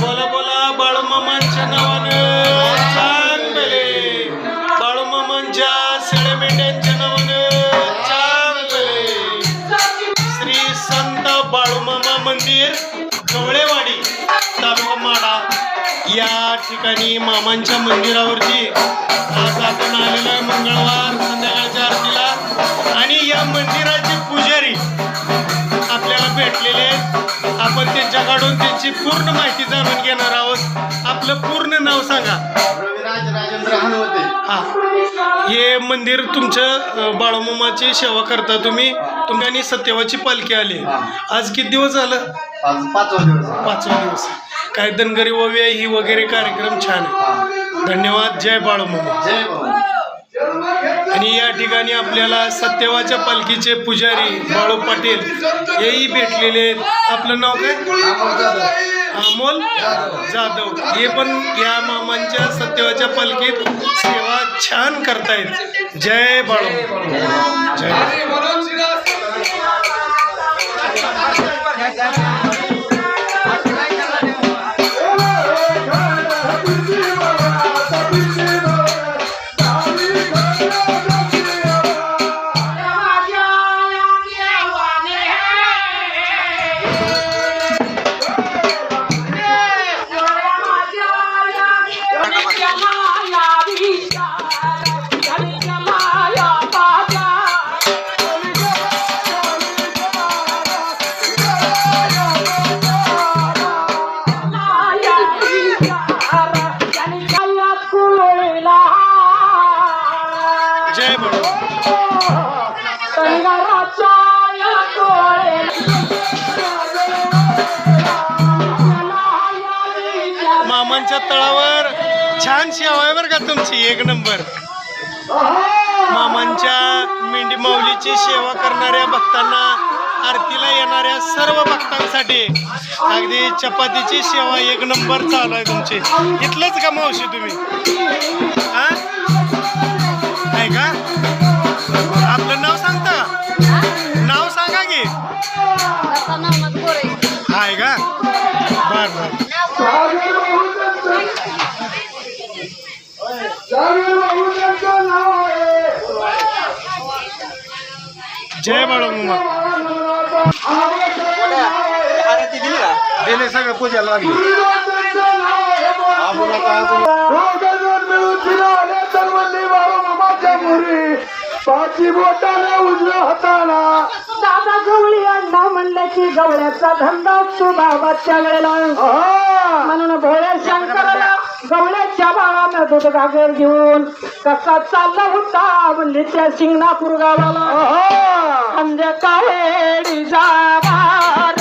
बोला बोला बाळूमामांच्या नावानं. चांगले बाळूमामांच्या शेळ्या मेंढ्यांच्या नावानं. चांगले श्री संत बाळूमामा मंदिर गवळेवाडी तालुका माडा. या ठिकाणी मामांच्या मंदिरावरती आज आपण आलेलो आहे मंगळवार संध्याकाळच्या आरतीला. आणि या मंदिराचे पुजारी आपल्याला भेटलेले आपण त्यांच्याकडून त्यांची पूर्ण माहिती जाणून घेणार आहोत. आपलं पूर्ण नाव सांगा. रविराज राजेंद्र हनवते हा. हे मंदिर तुमचं बाळूमामाची सेवा करता तुम्ही. तुम्ही सत्यवाची पालखी आली. आज किती दिवस झालं? पाच पाचवा दिवस. पाचवा दिवस. काय धनगरी वव्या ही वगैरे कार्यक्रम छान आहे. धन्यवाद. जय बाळूमामा. जय आणि या ठिकाणी आपल्याला सत्यवाच्या पालखीचे पुजारी बाळू पाटील हेही भेटलेले आहेत. आपलं नाव काय? अमोल जाधव. अमोल जाधव. हे पण या मामांच्या सत्यवाच्या पालखीत सेवा छान करतायत. जय बाळू. जय मामांच्या तळावर छान सेवा आहे बरं का तुमची एक नंबर. मामांच्या मेंढी माऊलीची सेवा करणाऱ्या भक्तांना आरतीला येणाऱ्या सर्व भक्तांसाठी अगदी चपातीची सेवा एक नंबर चालू आहे तुमची. इथलंच का मावशी तुम्ही? की आहे का? बर बर. जय बाळूमामा. दिले सगळं पूजाला लागली. पाची बोटाने उजव्या हाताला. दादा गवळी अण्णा म्हणलं की गवळ्याचा धंदा असतो बाबाच्या वेळेला. म्हणून भोळ्या शंकराला गवळ्याच्या बाळानं दूध घागर घेऊन कसा चालला होता म्हणले त्या सिंगणापूर गावाला. कंद्या कावेडी जाबार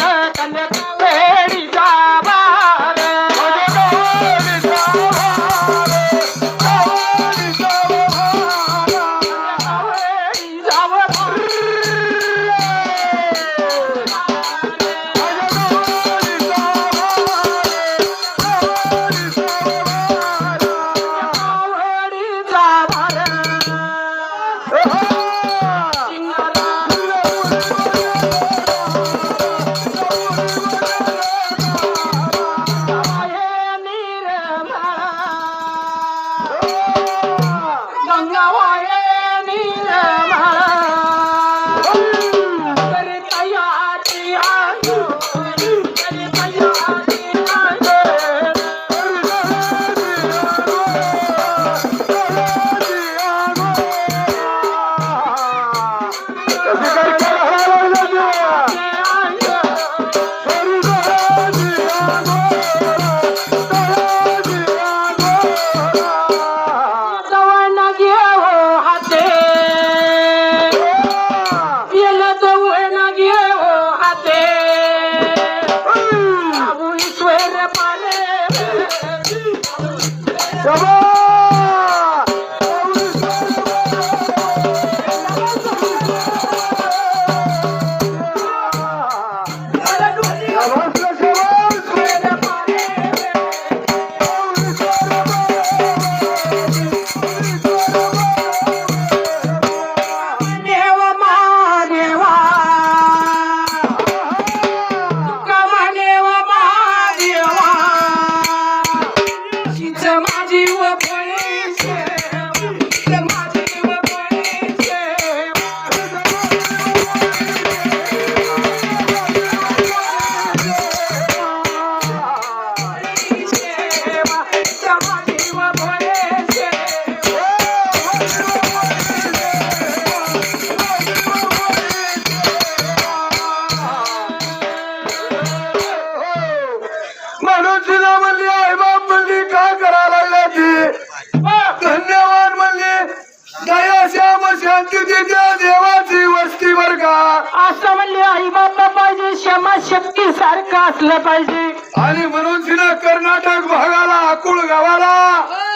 सारखं असलं पाहिजे. आणि म्हणून तिनं कर्नाटक भागाला अकुळ गावाला.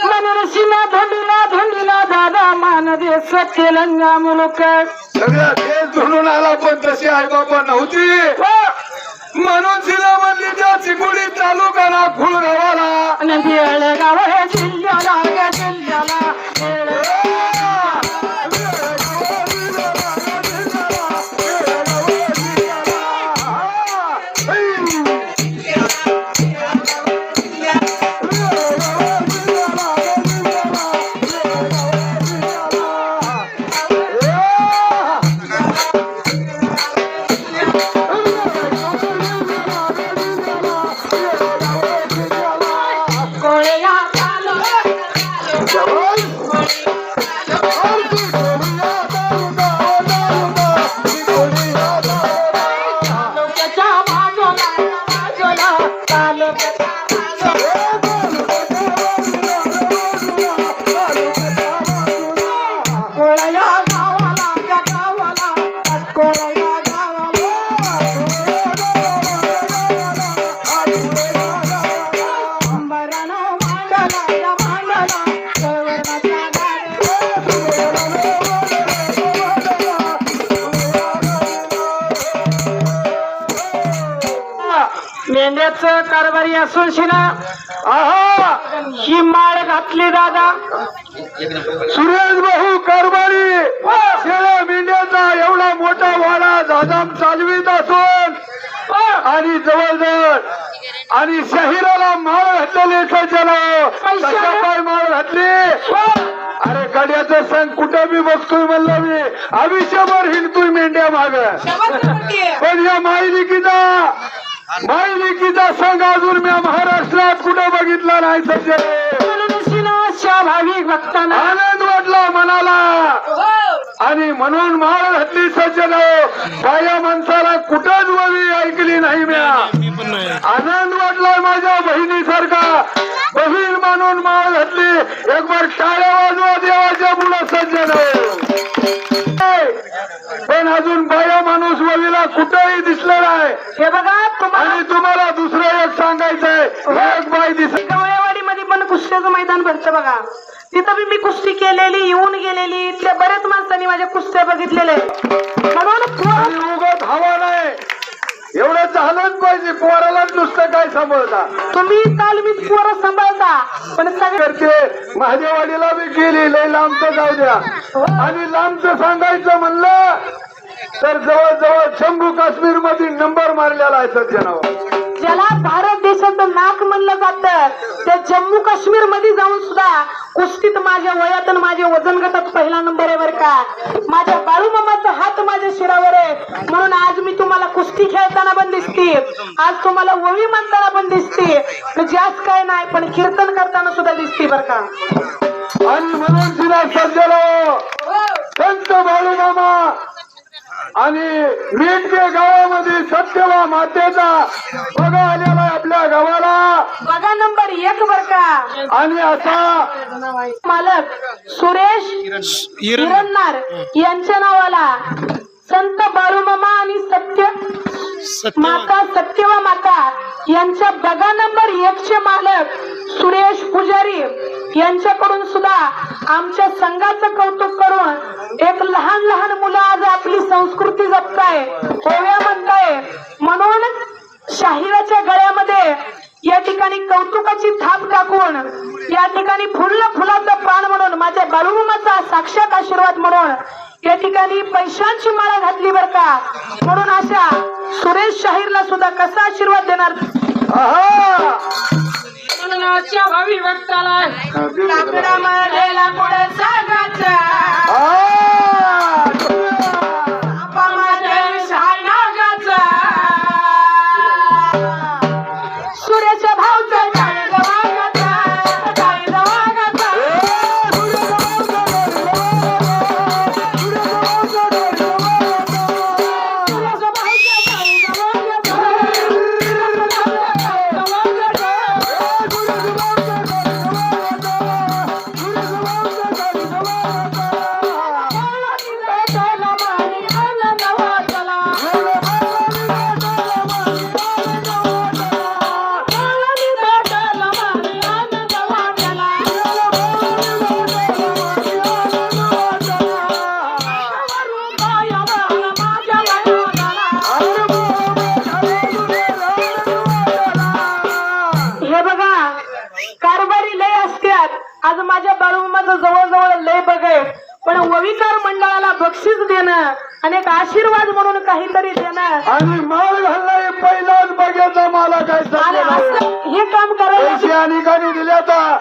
म्हणून शिना धोंडीला धोंडीला दादा मान देश तेलंगा मुलुक. सगळ्या देश धुणून आला पण तशी आई बाबा नव्हती. म्हणून तिला म्हणली त्या चिकोडी तालुका नागपूर गावाला. आणि बेळगाव हे जिल्ह्याला ग जिल्ह्याला. बेळगाव. सुरेश भाऊ कारभारी शेळ्या मेंढ्याचा एवढा मोठा वाडा जाजाम चालवीत असून आणि जवळजवळ आणि शहिराला माळ घातलेले काय माळ घातली? अरे गड्याचं संग कुठं मी बघतोय म्हणलं मी. आयुष्यभर हिंडतोय मेंढ्या माग. पण या मायलिकीचा मायलिकीचा संघ अजून मी महाराष्ट्रात कुठं बघितला नाही सध्या. म्हणून शिनाच्या भाविक भक्तांना आनंद वाटला मनाला. आणि म्हणून माळ घातली सज्जन बाया माणसाला कुठंच वळी ऐकली नाही म्या. आनंद वाटलाय माझ्या बहिणीसारखा. बहीण मानून माळ घातली. एक बार टाळ्या वाजवा देवाच्या मुलं सज्जन. पण अजून बाया माणूस वळीला कुठंही दिसलं नाही. हे बघा आणि तुम्हाला दुसरं एक सांगायचंय एक बाई दिसत गवळेवाडी मध्ये पण भरतं बघा. तिथं बी मी कुस्ती केलेली येऊन गेलेली. इथल्या बऱ्याच माणसांनी माझ्या कुस्त्या बघितलेल्या आहेत. म्हणून एवढं झालंच पाहिजे पोराला नुसतं काय सांभाळता? तुम्ही तालमीत पोरं सांभाळता. पण करते. महादेवाडीला बी गेली लय लांबचं जाऊ द्या. आणि लांबचं सांगायचं म्हणलं तर जवळजवळ जम्मू काश्मीरमध्ये नंबर मारलेला आहे सज्जनावर ज्याला भारत देशाचं नाक म्हणलं जातं त्या जम्मू काश्मीरमध्ये जाऊन सुद्धा कुस्तीत माझ्या वयात आणि माझ्या वजन गटात पहिला नंबर आहे बरं का. माझ्या बाळूमामाचा हात माझ्या शिरावर आहे. म्हणून आज मी तुम्हाला कुस्ती खेळताना पण दिसते. आज तुम्हाला ओवी म्हणताना पण दिसते. जास्त काय नाही पण कीर्तन करताना सुद्धा दिसते बरं का. आणि म्हणून तिला संत बाळूमामा. आणि मेटके गावामध्ये सत्यवा मातेचा बघा आलेला आहे आपल्या गावाला. बघा नंबर एक बर का. आणि असा मालक सुरेश हिरण हिरण्णार यांच्या नावाला. संत बाळूमामा आणि सत्य सत्य माता सत्यवा माता यांच्या बघा नंबर एकचे मालक सुरेश पुजारी यांच्याकडून सुद्धा आमच्या संघाचं कौतुक करून एक लहान लहान मुलं आज आपली संस्कृती जपताय ओव्या म्हणताय. म्हणून शाहिराच्या गळ्यामध्ये या ठिकाणी कौतुकाची थाप टाकून या ठिकाणी फुललं फुलाचं प्राण म्हणून माझ्या बाळूमामाचा साक्षात आशीर्वाद म्हणून या ठिकाणी पैशांची माळा घातली बर का? म्हणून अशा सुरेश शाहीरला सुद्धा कसा आशीर्वाद देणार? भावी भक्ताला बाळूमाचं जवळजवळ लय बघे पण वविकार मंडळाला बक्षीस देणं आणि एक आशीर्वाद म्हणून काहीतरी देणं. आणि माळ घालणारे पहिलाच बघ्याचा मला काय आणि. असं हे काम करायला पैसे अनेकांनी दिले तर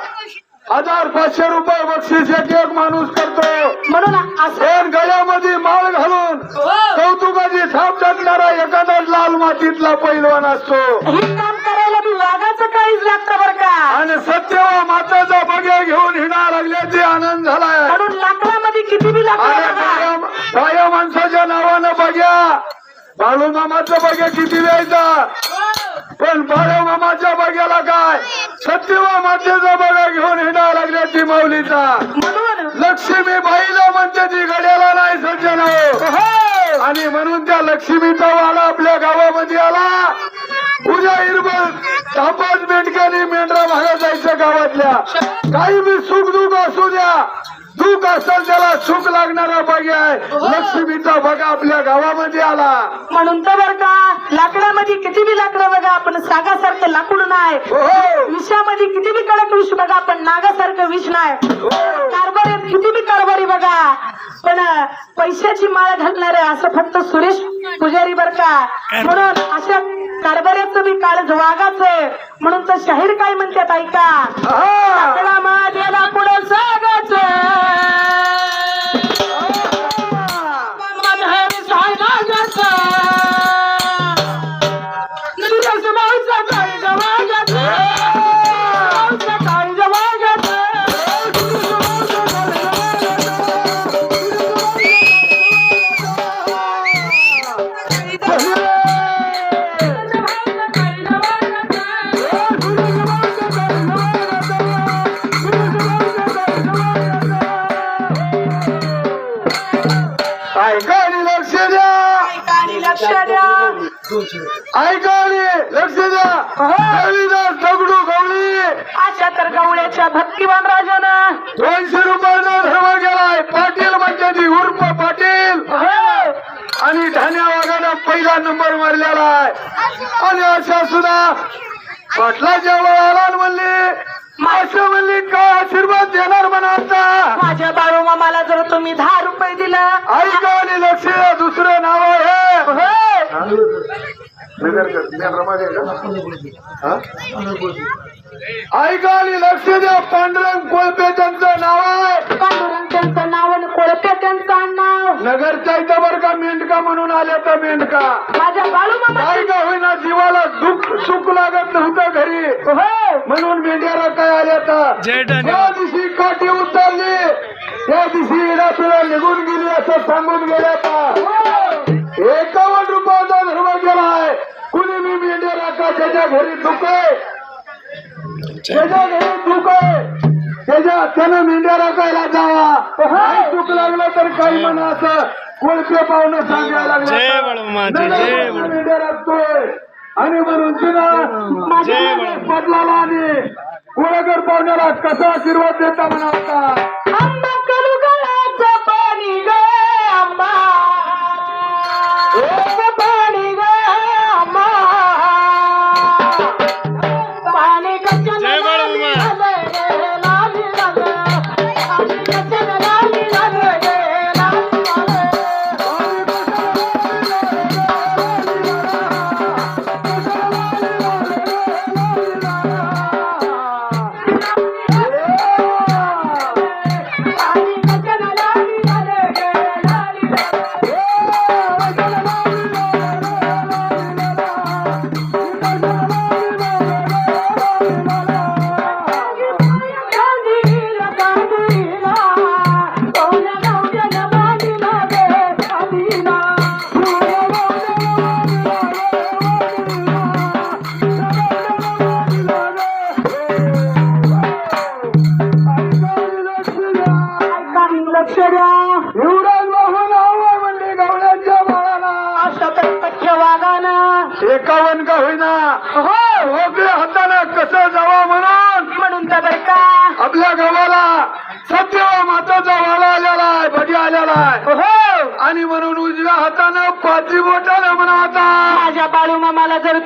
हजार पाचशे रुपये बक्षीस एक एक माणूस करतो म्हणून असं गळ्यामध्ये माळ घालून कौतुकाची थाप टाकणारा एखादा लाल मातीतला पैलवान असतो. हे काम करायला मी वाघाचं काळीच लागतं बरं का? आणि सत्यवा माताचा बग्या घेऊन हिणा लागल्याचे आनंद झालाय. म्हणून लाकडामध्ये किती बी आणि बघा. बाया- बाया माणसाच्या नावानं बघ्या. बाळूमामाचं बघ्या किती द्यायचा पण बाळूमामाच्या बघ्याला काय? सत्यवा मातेचा बघा घेऊन हिणा लागल्याची माऊलीचा. लक्ष्मी बाईला म्हणते ती गड्याला नाही सज्जन हो. आणि म्हणून त्या लक्ष्मीचा वाडा आपल्या गावामध्ये आला. उद्या हिरबळ तापाच मेंढक्याने मेंढरा भागा जायचं गावातल्या. काही बी सुख दुःख असू द्या. दुःख असेल त्याला सुख लागणारा बघा आहे. लक्ष्मीचा बघा आपल्या गावामध्ये आला. म्हणून तर बरं का लाकडामध्ये किती बी लाकडं बघा आपण सागासारखं लाकूड नाही. हो. विषामध्ये किती बी कडक विष बघा पण नागासारखं विष नाही. हो. कारभारीत किती बी कारभारी पण पैशाची माळ घालणार असं फक्त सुरेश पुजारी बर का. म्हणून अशा कारभाऱ्याचं बी काळ वागाच म्हणून तर शाहीर काय म्हणतात ऐका. हा. पुढे सागाच गवळ्याच्या भक्तिवान राजानं दोनशे रुपयाचा धर्म गेलाय पाटील म्हणजे उर्फ पाटील. आणि ठाण्या वाघानं पहिला नंबर मारलेला आहे. आणि अशा सुद्धा पाटलाच्या वेळाला म्हणले. असं म्हणले काय आशीर्वाद देणार म्हणा आता? माझ्या बाळू मामाला जर तुम्ही दहा रुपये दिलं ऐका आणि लक्ष दुसरं नाव आहे. ऐका लक्ष द्या पांडुरंग कोळपे त्यांचं नाव आहे. पांडुरंग त्यांचं नाव आणि कोळपे त्यांचं नाव. नगरच्या इथं बरं का मेंढका म्हणून आले तर मेंढका. माझ्या बाळू मामा काय का होईना जीवाला दुःख सुख लागत नव्हतं घरी. म्हणून मेंढ्याला काय आल्या तर जय ठाणे. त्या दिवशी काठी उतरली त्या दिवशी इडा पिढा निघून गेली असं सांगून गेल्या घरी दुःख. आहे त्याच्या घरी दुःख. आहे त्याच्या त्यानं मेंढ्या राखायला जावा. नाही दुःख लागलं तर काही म्हणा असं. कोळपे पाहुणं सांगायला जय लागलं. मेंढ्या राखतोय. आणि म्हणून तिनं. बदलाला आणि कोळगर पाहुण्याला कसा आशीर्वाद देता म्हणा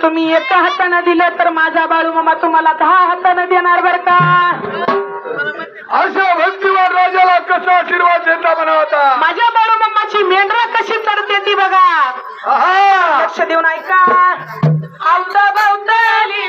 तुम्ही एका हातानं दिलं तर माझा बाळू मामा तुम्हाला दहा हातानं देणार बर का? अशा भक्तीवर राजाला कसा आशीर्वाद देता म्हणता माझ्या बाळू मामाची मेंढरा कशी चढते ती बघा. लक्ष देऊन ऐका. आवता भावताली.